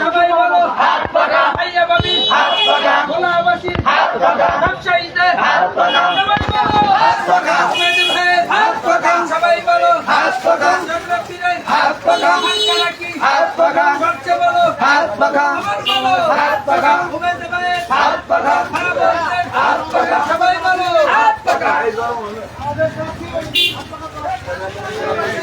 সবাই বলো। হাত বাবি হাত গোলাবাসী হাত পাকা। ব্যবসায়ীদের হাত পাকা সবাই বলো। হাত পাকা। হাত পাকা সবাই বলো হাত পাকা হাত পাকা মানকারাকি সবচেয়ে বলো হাত পাকা হাত ভাইয়ের হাত পাকা হাত সবাই বলো হাত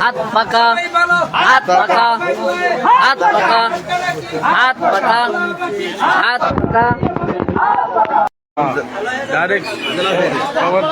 হাত পাকা হাত পাকা হাত পাকা হাত পাকা হাত পাকা। ডাইরেক্ট খবর